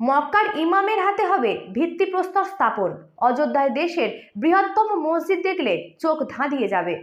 মক্কার ইমামের হাতে হবে ভিত্তিপ্রস্তর স্থাপন। অযোধ্যায় দেশের বৃহত্তম মসজিদ দেখলে চোখ ধাঁধিয়ে যাবে।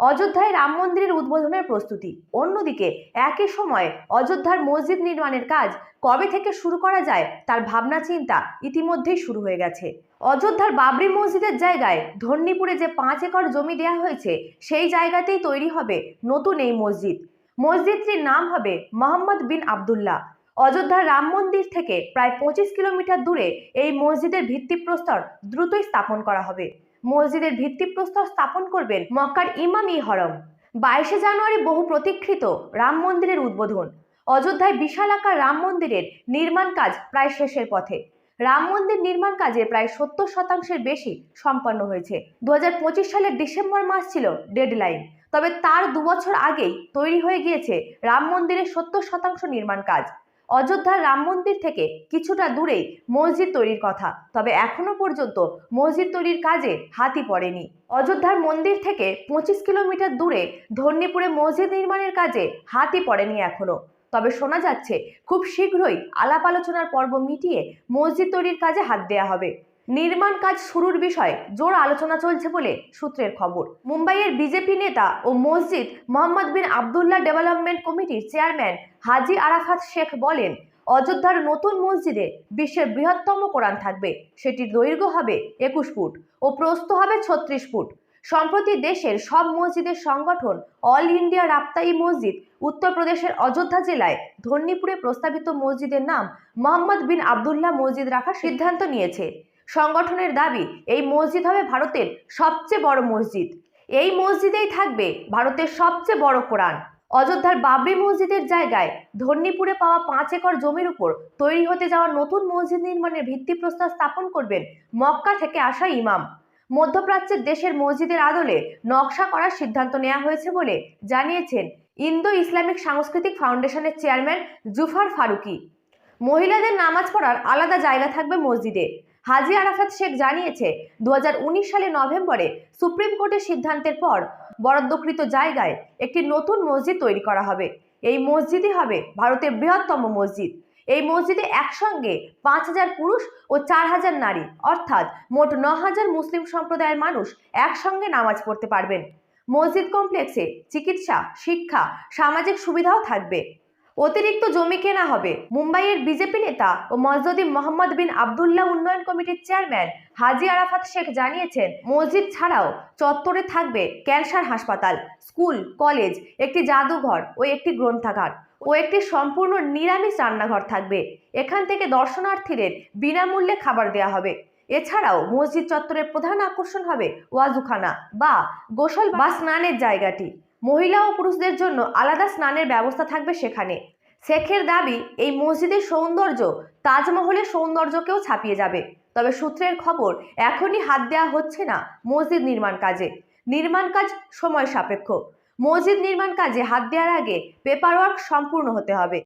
অযোধ্যায় রাম মন্দিরের উদ্বোধনের প্রস্তুতি। অন্যদিকে একই সময়ে অযোধ্যার মসজিদ নির্মাণের কাজ কবে থেকে শুরু করা যায় তার ভাবনা চিন্তা ইতিমধ্যেই শুরু হয়ে গেছে। অযোধ্যার বাবরি মসজিদের জায়গায় ধর্ণীপুরে যে পাঁচ একর জমি দেওয়া হয়েছে, সেই জায়গাতেই তৈরি হবে নতুন এই মসজিদ। মসজিদটির নাম হবে মোহাম্মদ বিন আবদুল্লাহ। অযোধ্যার রাম মন্দির থেকে প্রায় পঁচিশ কিলোমিটার দূরে এই মসজিদের ভিত্তিপ্রস্তর দ্রুতই স্থাপন করা হবে। মসজিদের ভিত্তিপ্রস্তর স্থাপন করবেন মক্কার ইমাম ই হরম। বাইশে জানুয়ারি বহু প্রতীক্ষিত রাম মন্দিরের উদ্বোধন। অযোধ্যায় বিশাল আকার রাম মন্দিরের নির্মাণ কাজ প্রায় শেষের পথে। রাম মন্দির নির্মাণ কাজে প্রায় সত্তর শতাংশের বেশি সম্পন্ন হয়েছে। দু হাজার পঁচিশ সালের ডিসেম্বর মাস ছিল ডেডলাইন। তবে তার দু বছর আগেই তৈরি হয়ে গিয়েছে রাম মন্দিরের সত্তর শতাংশ নির্মাণ কাজ। অযোধ্যার রাম মন্দির থেকে কিছুটা দূরেই মসজিদ তৈরির কথা। তবে এখনও পর্যন্ত মসজিদ তৈরির কাজে হাতি পড়েনি। অযোধ্যার মন্দির থেকে পঁচিশ কিলোমিটার দূরে ধর্ণীপুরে মসজিদ নির্মাণের কাজে হাতি পড়েনি এখনও। তবে শোনা যাচ্ছে, খুব শীঘ্রই আলাপ আলোচনার পর্ব মিটিয়ে মসজিদ তৈরির কাজে হাত দেওয়া হবে। নির্মাণ কাজ শুরুর বিষয়ে জোর আলোচনা চলছে বলে সূত্রের খবর। মুম্বাইয়ের বিজেপি নেতা ও মসজিদ মোহাম্মদ বিন আবদুল্লাহ ডেভেলপমেন্ট কমিটির চেয়ারম্যান হাজি আরাফাত শেখ বলেন, অযোধ্যার নতুন মসজিদে বিশ্বের বৃহত্তম কোরআন থাকবে, সেটির দৈর্ঘ্য হবে একুশ ফুট ও প্রস্থ হবে ছত্রিশ ফুট। সম্প্রতি দেশের সব মসজিদের সংগঠন অল ইন্ডিয়া রাপ্তাই মসজিদ উত্তরপ্রদেশের অযোধ্যা জেলায় ধর্ণীপুরে প্রস্তাবিত মসজিদের নাম মোহাম্মদ বিন আবদুল্লাহ মসজিদ রাখার সিদ্ধান্ত নিয়েছে। সংগঠনের দাবি, এই মসজিদ হবে ভারতের সবচেয়ে বড় মসজিদ। এই মসজিদেই থাকবে ভারতের সবচেয়ে বড় কোরআন। অযোধ্যার বাবরি মসজিদের জায়গায় ধর্ণীপুরে পাওয়া পাঁচ একর জমির উপর তৈরি হতে যাওয়া নতুন মসজিদ নির্মাণের ভিত্তিপ্রস্তর স্থাপন করবেন মক্কা থেকে আসা ইমাম। মধ্যপ্রাচ্যের দেশের মসজিদের আদলে নকশা করার সিদ্ধান্ত নেওয়া হয়েছে বলে জানিয়েছেন ইন্দো ইসলামিক সাংস্কৃতিক ফাউন্ডেশনের চেয়ারম্যান জুফার ফারুকি। মহিলাদের নামাজ পড়ার আলাদা জায়গা থাকবে মসজিদে। হাজি আরাফাত শেখ জানিয়েছে দু সালে নভেম্বরে সুপ্রিম কোর্টের সিদ্ধান্তের পর বরাদ্দকৃত জায়গায় একটি নতুন মসজিদ তৈরি করা হবে। এই মসজিদই হবে ভারতের বৃহত্তম মসজিদ। এই মসজিদে একসঙ্গে পাঁচ হাজার পুরুষ ও চার হাজার নারী, অর্থাৎ মোট ন হাজার মুসলিম সম্প্রদায়ের মানুষ একসঙ্গে নামাজ পড়তে পারবেন। মসজিদ কমপ্লেক্সে চিকিৎসা, শিক্ষা, সামাজিক সুবিধাও থাকবে। অতিরিক্ত জমি কেনা হবে। মুম্বাইয়ের বিজেপি নেতা ও মসজিদ মোহাম্মদ বিন আবদুল্লাহ উন্নয়ন কমিটির চেয়ারম্যান হাজি আরাফাত শেখ জানিয়েছেন, মসজিদ ছাড়াও চত্বরে থাকবে ক্যান্সার হাসপাতাল, স্কুল, কলেজ, একটি জাদুঘর ও একটি গ্রন্থাগার ও একটি সম্পূর্ণ নিরামিষ রান্নাঘর থাকবে। এখান থেকে দর্শনার্থীদের বিনামূল্যে খাবার দেওয়া হবে। এছাড়াও মসজিদ চত্বরের প্রধান আকর্ষণ হবে ওয়াজুখানা বা গোসল বা স্নানের জায়গাটি। মহিলা ও পুরুষদের জন্য আলাদা স্নানের ব্যবস্থা থাকবে সেখানে। শেখের দাবি, এই মসজিদের সৌন্দর্য তাজমহলের সৌন্দর্যকেও ছাপিয়ে যাবে। তবে সূত্রের খবর, এখনই হাত দেওয়া হচ্ছে না মসজিদ নির্মাণ কাজে। নির্মাণ কাজ সময় সাপেক্ষ। মসজিদ নির্মাণ কাজে হাত দেওয়ার আগে পেপার ওয়ার্ক সম্পূর্ণ হতে হবে।